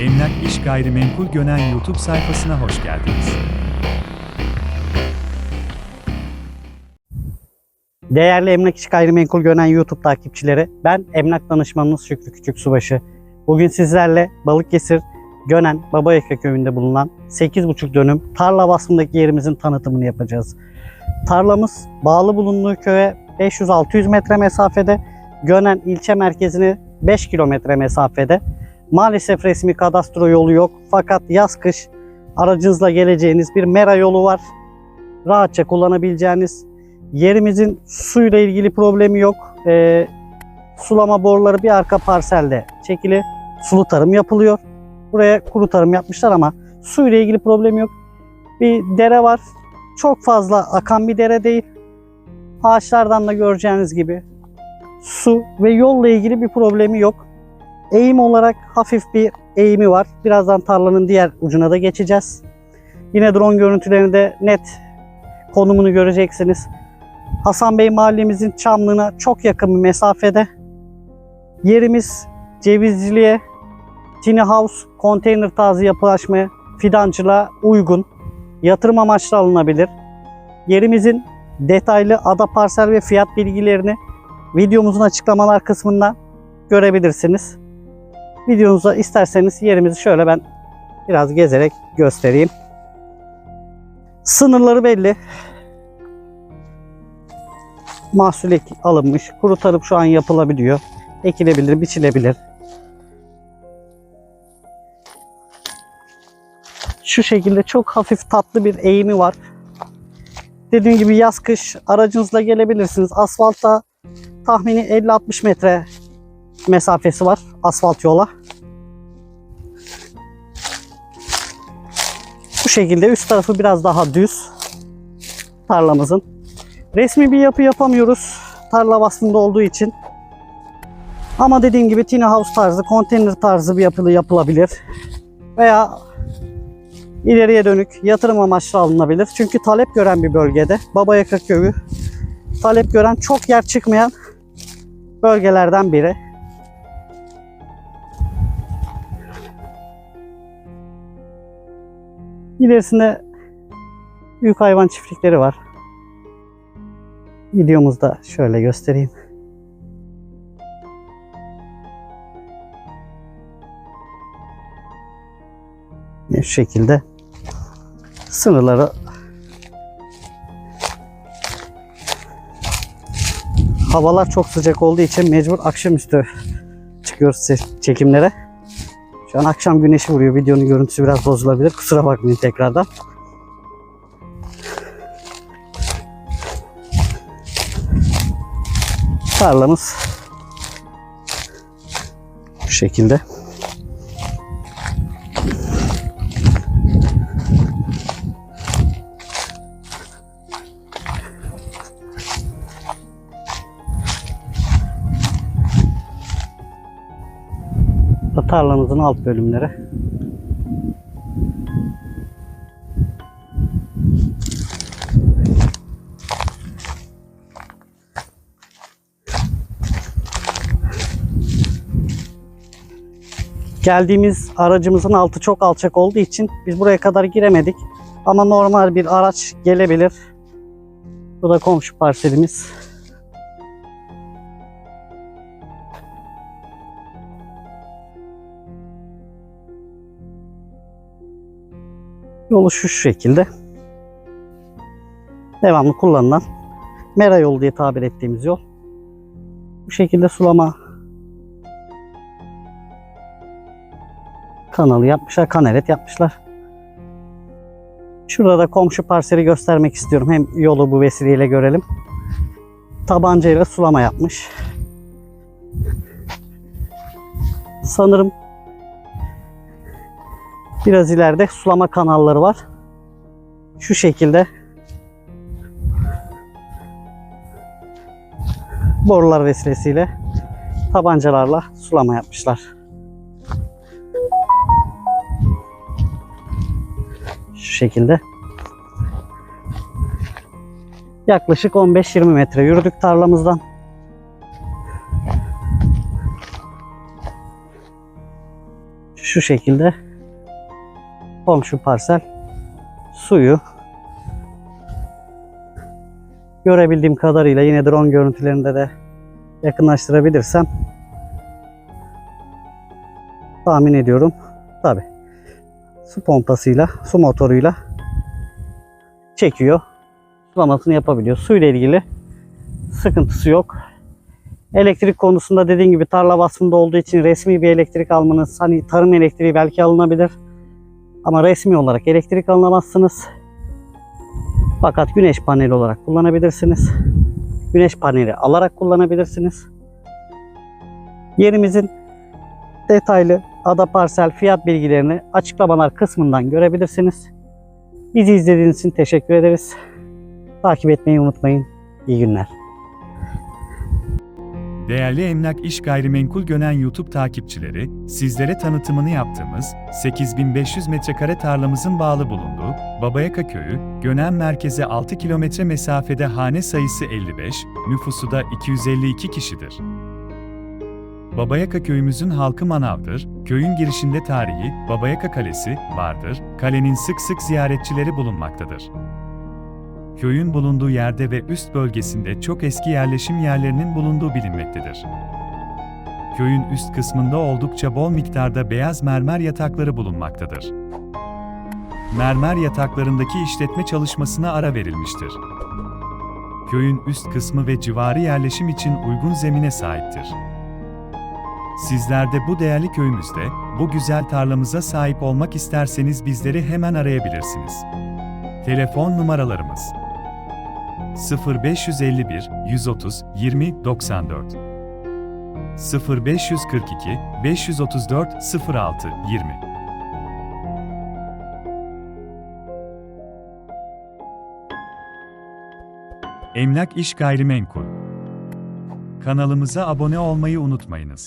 Emlak İş Gayrimenkul Gönen YouTube sayfasına hoş geldiniz. Değerli Emlak İş Gayrimenkul Gönen YouTube takipçileri, ben emlak danışmanınız Şükrü Küçük Subaşı. Bugün sizlerle Balıkesir Gönen Babayaka köyünde bulunan 8,5 dönüm tarla vasfındaki yerimizin tanıtımını yapacağız. Tarlamız bağlı bulunduğu köye 500-600 metre mesafede, Gönen ilçe merkezine 5 kilometre mesafede. Maalesef resmi kadastro yolu yok fakat yaz kış aracınızla geleceğiniz bir mera yolu var. Rahatça kullanabileceğiniz Yerimizin suyla ilgili problemi yok. Ee, sulama boruları bir arka parselde çekili. Sulu tarım yapılıyor. Buraya kuru tarım yapmışlar ama suyla ilgili problemi yok. Bir dere var. Çok fazla akan bir dere değil. Ağaçlardan da göreceğiniz gibi su ve yolla ilgili bir problemi yok. Eğim olarak hafif bir eğimi var. Birazdan tarlanın diğer ucuna da geçeceğiz. Yine drone görüntülerinde net konumunu göreceksiniz. Hasan Bey mahallemizin Çamlığı'na çok yakın bir mesafede. Yerimiz Cevizciliğe, tiny house, konteyner tarzı yapılaşmaya, fidancılığa uygun. Yatırım amaçlı alınabilir. Yerimizin detaylı ada parsel ve fiyat bilgilerini videomuzun açıklamalar kısmında görebilirsiniz. Videomuza isterseniz yerimizi şöyle ben biraz gezerek göstereyim. Sınırları belli mahsul ek- alınmış. Kurutarıp şu an yapılabiliyor. Ekilebilir, biçilebilir. Şu şekilde çok hafif tatlı bir eğimi var. Dediğim gibi yaz kış aracınızla gelebilirsiniz. Asfalta tahmini 50-60 metre mesafesi var asfalt yola. Bu şekilde üst tarafı biraz daha düz tarlamızın. Resmi bir yapı yapamıyoruz tarla vasfında olduğu için. Ama dediğim gibi tiny house tarzı, konteyner tarzı bir yapılı yapılabilir. Veya ileriye dönük yatırım amaçlı alınabilir. Çünkü talep gören bir bölgede. Babayaka köyü talep gören çok yer çıkmayan bölgelerden biri. İlerisinde büyük hayvan çiftlikleri var. Videomuzda şöyle göstereyim. Şu şekilde sınırları Havalar çok sıcak olduğu için mecbur akşamüstü çıkıyoruz çekimlere. Şu an akşam güneşi vuruyor. Videonun görüntüsü biraz bozulabilir. Kusura bakmayın tekrardan. tarlamız bu şekilde. Bu tarlamızın alt bölümleri. Geldiğimiz aracımızın altı çok alçak olduğu için biz buraya kadar giremedik. Ama normal bir araç gelebilir. Bu da komşu parselimiz. Yolu şu şekilde. Devamlı kullanılan mera yolu diye tabir ettiğimiz yol. Bu şekilde sulama kanalı yapmışlar, kanalet yapmışlar. Şurada da komşu parseli göstermek istiyorum. Hem yolu bu vesileyle görelim. Tabancayla sulama yapmış. Sanırım biraz ileride sulama kanalları var. Şu şekilde borular vesilesiyle tabancalarla sulama yapmışlar. Şu şekilde. Yaklaşık 15-20 metre yürüdük tarlamızdan. Şu şekilde komşu parsel suyu görebildiğim kadarıyla yine drone görüntülerinde de yakınlaştırabilirsem tahmin ediyorum. Tabi su pompasıyla, su motoruyla çekiyor. Sulamasını yapabiliyor. Suyla ilgili sıkıntısı yok. Elektrik konusunda dediğim gibi tarla vasfında olduğu için resmi bir elektrik almanız, hani tarım elektriği belki alınabilir. Ama resmi olarak elektrik alınamazsınız. Fakat güneş paneli olarak kullanabilirsiniz. Güneş paneli alarak kullanabilirsiniz. Yerimizin detaylı ada parsel fiyat bilgilerini açıklamalar kısmından görebilirsiniz. Bizi izlediğiniz için teşekkür ederiz. Takip etmeyi unutmayın. İyi günler. Değerli Emlak İş Gayrimenkul Gönen YouTube takipçileri, sizlere tanıtımını yaptığımız 8500 metrekare tarlamızın bağlı bulunduğu Babayaka Köyü, Gönen merkeze 6 kilometre mesafede hane sayısı 55, nüfusu da 252 kişidir. Babayaka köyümüzün halkı manavdır, köyün girişinde tarihi Babayaka Kalesi vardır, kalenin sık sık ziyaretçileri bulunmaktadır. Köyün bulunduğu yerde ve üst bölgesinde çok eski yerleşim yerlerinin bulunduğu bilinmektedir. Köyün üst kısmında oldukça bol miktarda beyaz mermer yatakları bulunmaktadır. Mermer yataklarındaki işletme çalışmasına ara verilmiştir. Köyün üst kısmı ve civarı yerleşim için uygun zemine sahiptir. Sizler de bu değerli köyümüzde, bu güzel tarlamıza sahip olmak isterseniz bizleri hemen arayabilirsiniz. Telefon numaralarımız 0551 130 20 94 0542 534 06 20 Emlak İş Gayrimenkul. Kanalımıza abone olmayı unutmayınız.